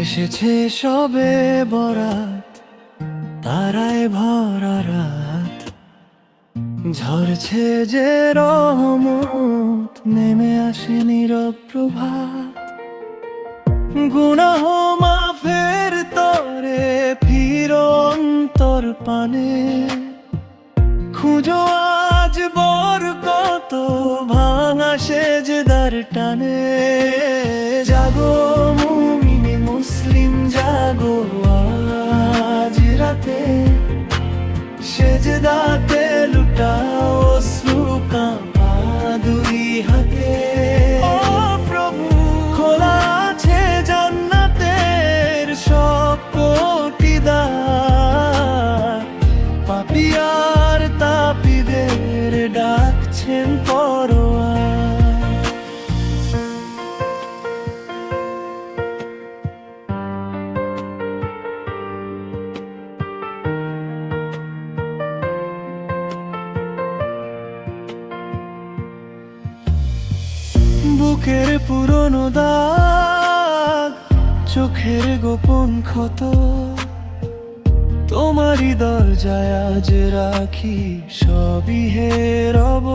এসেছে সবে বরাত, তারায় ভরা রাত। ঝরছে যে রহমত, নেমে আসে নীরব প্রভাত। গুনাহ মাফের তরে ফিরো অন্তর পানে। খুঁজো আজ বর কত ভাঙা সেজদার টানে। সেজদাতে লুটাও শ্রুকা দুই হাতে ও প্রভু খোলা আছে জান্নাতের সব কোটিদার পাপিয়ার তাপিদের ডাকছেন বুকের পুরনো দাগ, চোখের গোপন ক্ষত। তোমারই দরজায় আজ রাখি সবই হে রব।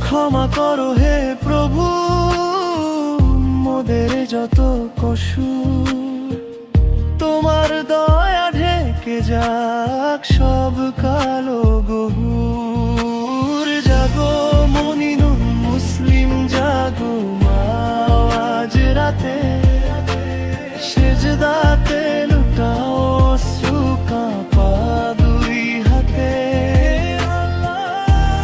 ক্ষমা করো হে প্রভু, মোদের যত কসুর। তোমার দয়া ঢেকে যাক সব কালো সেজদাতে লুটাও সুকা পা দুই হাতে।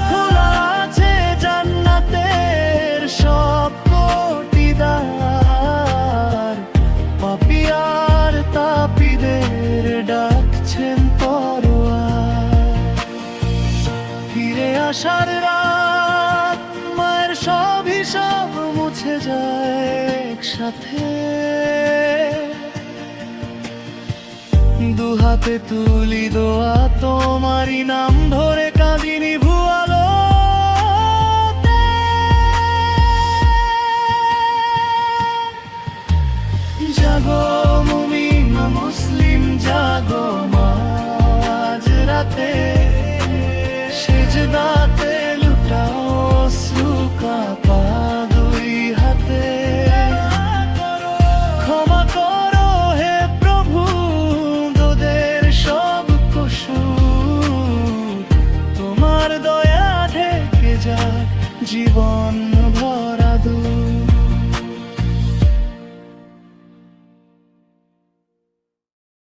খোলা আছে জান্নাতের সব কোটিদার। পাপিয়ার তাপিদের ডাকছেন পরোয়ার ফিরে আসার রাত, মায়ের সব হিসাব মুছে যায় একসাথে। দু হাতে তুলি দোয়া তোমারই নাম ধরে কাঁদিনি ভুয়ালো জীবন